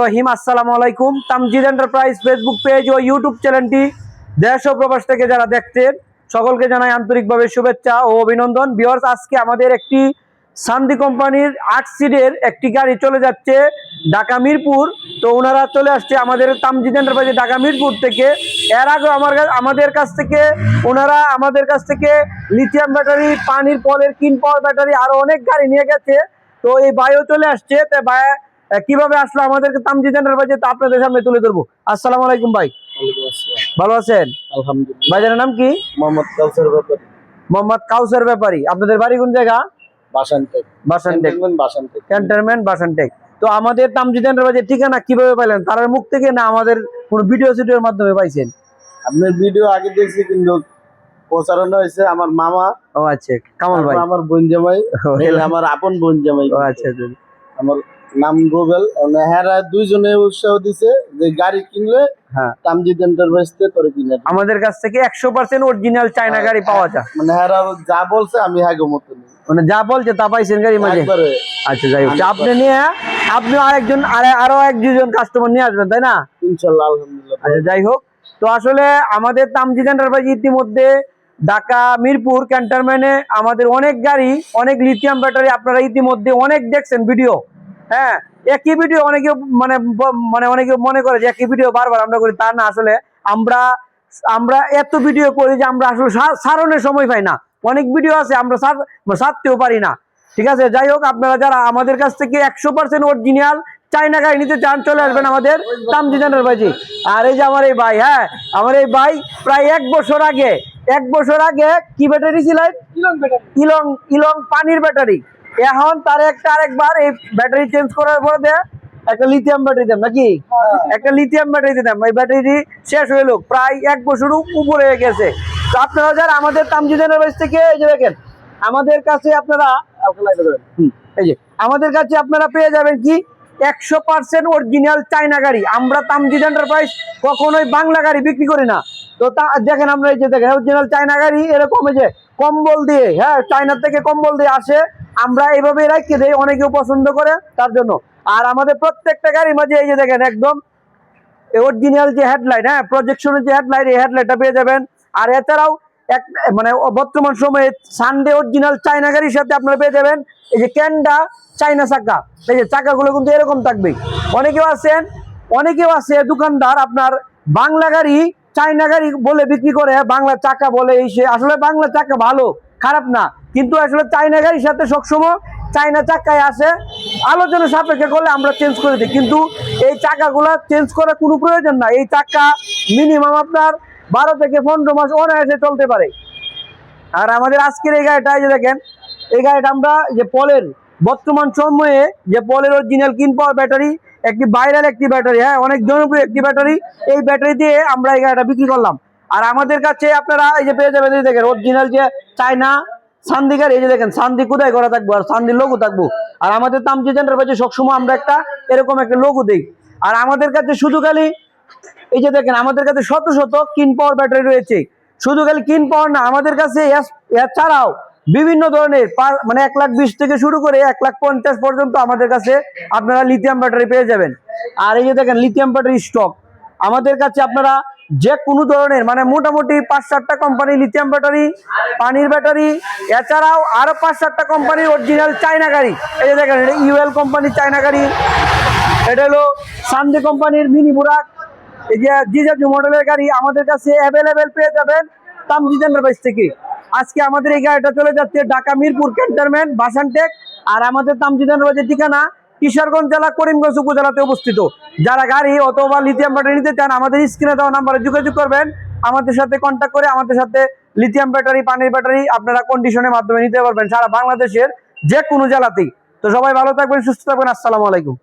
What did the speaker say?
রহিম আসসালামু আলাইকুম। Tamjid enterprise Facebook page ও ইউটিউব চ্যানেলটি দেশ ও প্রবাস থেকে যারা দেখছেন, সকলকে জানাই আন্তরিকভাবে শুভেচ্ছা ও অভিনন্দন। বিয়ার্স আজকে আমাদের একটি সান্দি কোম্পানির আট সিটের একটি গাড়ি চলে যাচ্ছে ঢাকা মিরপুর। তো ওনারা চলে আসছে আমাদের তামজিদ এন্টারপ্রাইজে ঢাকা মিরপুর থেকে। এর আগে আমার আমাদের কাছ থেকে ওনারা আমাদের কাছ থেকে লিথিয়াম ব্যাটারি পানির পলের কিন পাওয়ার ব্যাটারি আরও অনেক গাড়ি নিয়ে গেছে। তো এই বায়ও চলে আসছে। তো বায় কীভাবে আসলো আমাদেরকে তামজিদ এন্টারপ্রাইজে তা আপনাদের সামনে তুলে ধরবো। আসসালামু আলাইকুম ভাই। ভালো আছেন? আলহামদুলিল্লাহ। ভাইজানের নাম কি? মোহাম্মদ কাউসার ব্যাপারী। মোহাম্মদ কাউসার ব্যাপারী। আপনাদের বাড়ি কোন জায়গা? বাসানটেক। বাসানটেক। বাসানটেক। ক্যান্টনমেন্ট বাসানটেক। তো আমাদের তামজিদ এন্টারপ্রাইজের ঠিকানা কীভাবে পাইলেন? তার মুখ থেকে না আমাদের কোনো ভিডিও সিডিওর মাধ্যমে পাইছেন? আপনার ভিডিও আগে দেখছি কিন্তু প্রচারণা হয়েছে আমার মামা। ও আচ্ছা কামাল ভাই। আমার বোন জামাই। আমার আপন বোন জামাই। ও আচ্ছা আচ্ছা। আমার নাম রুবেল। হ্যাঁ দুইজনে উৎসাহ দিছে যে গাড়ি কিনলে হ্যাঁ। তামজিদ এন্টারপ্রাইজ থেকে কিনে আমাদের কাছ থেকে একশো পার্সেন্ট অরিজিনাল চায়না গাড়ি পাওয়া যায়। মানে হ্যাঁ যা বলছে আমি হ্যাঁ গো মতো মানে যা বলছে তা পাইছেন গাড়ি মাঝে? আচ্ছা যাই হোক। আপনি নিয়ে আপনি আরেকজন আরও এক দুজন কাস্টমার নিয়ে আসবেন তাই না? ইনশাল্লাহ আলহামদুলিল্লাহ। আচ্ছা যাই হোক। তো আসলে আমাদের তামজিদ এন্টারপ্রাইজ ইতিমধ্যে ঢাকা মিরপুর ক্যান্টনমেন্টে আমাদের অনেক গাড়ি অনেক লিথিয়াম ব্যাটারি আপনারা ইতিমধ্যে অনেক দেখছেন ভিডিও হ্যাঁ একই ভিডিও অনেকে মানে মানে অনেকে মনে করে যে একই ভিডিও বারবার আমরা করি তা না আসলে আমরা আমরা এত ভিডিও করি যে আমরা আসলে সারণের সময় পাই না। অনেক ভিডিও আছে আমরা সারতেও পারি না। ঠিক আছে? যাই হোক আপনারা যারা আমাদের কাছ থেকে একশো পার্সেন্ট অরিজিনাল চাইনা গাড়ি নিতে চান চলে আসবেন আমাদের তামজিদ এন্টারপ্রাইজে আর এই যে আমার এই ভাই হ্যাঁ আমার এই ভাই প্রায় এক বছর আগে এক বছর আগে কি ব্যাটারি ছিলেন ইলং ইলং পানির ব্যাটারি এখন তার একটা আরেকবার এই ব্যাটারি চেঞ্জ করার পরে দেয় একটা লিথিয়াম ব্যাটারি দেন নাকি? একটা লিথিয়াম ব্যাটারি দিতাম এই ব্যাটারি শেষ হয়ে লোক প্রায় এক বছর উপরে হয়ে গেছে। তো আপনারা যারা আমাদের তামজিদ এন্টারপ্রাইজ থেকে এই যে দেখেন আমাদের কাছে আপনারা এই যে আমাদের কাছে আপনারা পেয়ে যাবেন কি একশো পার্সেন্ট অরিজিনাল চাইনা গাড়ি। আমরা তামজিদ এন্টারপ্রাইজ কখনোই বাংলা গাড়ি বিক্রি করি না। তো তা দেখেন আমরা এই যে দেখেন অরিজিনাল চাইনা গাড়ি এরকম এই যে কম্বল দিয়ে হ্যাঁ চাইনার থেকে কম্বল দিয়ে আসে আমরা এইভাবে রাখিয়ে দেই, অনেকেও পছন্দ করে তার জন্য। আর আমাদের প্রত্যেকটা গাড়ির মাঝে এই যে দেখেন একদম অরিজিনাল যে হেডলাইট হ্যাঁ প্রজেকশনের যে হেডলাইট এই হেডলাইটটা পেয়ে যাবেন। আর এছাড়াও এক মানে বর্তমান সময়ে সানডে অরিজিনাল চাইনা গাড়ির সাথে আপনারা পেয়ে যাবেন এই যে ক্যান্ডা চায়না চাকা। এই যে চাকাগুলো কিন্তু এরকম থাকবে। অনেকেও আছেন, অনেকেও আছে দোকানদার আপনার বাংলা গাড়ি চাইনা গাড়ি বলে বিক্রি করে, বাংলা চাকা বলে, এই সে আসলে বাংলা চাকা ভালো, খারাপ না। কিন্তু আসলে চাইনা গাড়ির সাথে সবসময় চাইনা চাকায় আসে। আলোচনা সাপেক্ষে করলে আমরা চেঞ্জ করে দিই। কিন্তু এই চাকাগুলো চেঞ্জ করার কোনো প্রয়োজন না এই চাকা মিনিমাম আপনার বারো থেকে পনেরো মাস অনায়াসে চলতে পারে। আর আমাদের আজকের এই গাড়িটা যে দেখেন, এই গাড়িটা আমরা যে পলের, বর্তমান সময়ে যে পলের অরিজিনাল কিন পাওয়ার ব্যাটারি একটি ভাইরাল একটি ব্যাটারি হ্যাঁ অনেক জনপ্রিয় একটি ব্যাটারি এই ব্যাটারি দিয়ে আমরা এই গাড়িটা বিক্রি করলাম। আর আমাদের কাছে আপনারা এই যে পেয়ে যাবেন দেখেন অরিজিনাল যে চায়না সান্দি গাড়ি এই যে দেখেন, সান্দি কোথায় করা থাকব? আর সান্দি লোগো থাকব। আর আমাদের তামজি এন্টারপ্রাইজে সবসময় আমরা একটা এরকম একটা লোগো দিই। আর আমাদের কাছে শুধু খালি, এই যে দেখেন, আমাদের কাছে শত শত কিন পাওয়ার ব্যাটারি রয়েছে। শুধু খালি কিন পাওয়ার না, আমাদের কাছে এছাড়াও বিভিন্ন ধরনের মানে এক লাখ বিশ থেকে শুরু করে এক লাখ পঞ্চাশ পর্যন্ত আমাদের কাছে আপনারা লিথিয়াম ব্যাটারি পেয়ে যাবেন। আর এই যে দেখেন লিথিয়াম ব্যাটারি স্টক আমাদের কাছে আপনারা যে কোনো ধরনের মানে মোটামুটি পাঁচ সাতটা কোম্পানি লিথিয়াম ব্যাটারি পানির ব্যাটারি এছাড়াও আরও পাঁচ সাতটা কোম্পানির অরিজিনাল চায়না গাড়ি। এই যে দেখেন, এটা ইউএল কোম্পানির চায়না গাড়ি। এটা হলো সানদে কোম্পানির মিনি বুরাক এই যে জিজাজু মডেলের গাড়ি আমাদের কাছে অ্যাভেলেবেল পেয়ে যাবেন তামজিদ এন্টারপ্রাইজ থেকে। আজকে আমাদের এই গাড়িটা চলে যাচ্ছে ঢাকা মিরপুর ক্যান্টনমেন্ট, বাসানটেক। আর আমাদের তামজিদ এন্টারপ্রাইজের ঠিকানা কিশোরগঞ্জ জেলা, করিমগঞ্জ উপজেলাতে অবস্থিত। যারা গাড়ি অথবা লিথিয়াম ব্যাটারি নিতে চান, আমাদের স্ক্রিনে দেওয়া নাম্বারে যোগাযোগ করবেন। আমাদের সাথে কন্ট্যাক্ট করে আমাদের সাথে লিথিয়াম ব্যাটারি পানির ব্যাটারি আপনারা কন্ডিশনের মাধ্যমে নিতে পারবেন। সারা বাংলাদেশের যে কোনো জেলাতেই। তো সবাই ভালো থাকবেন, সুস্থ থাকবেন। আসসালামু আলাইকুম।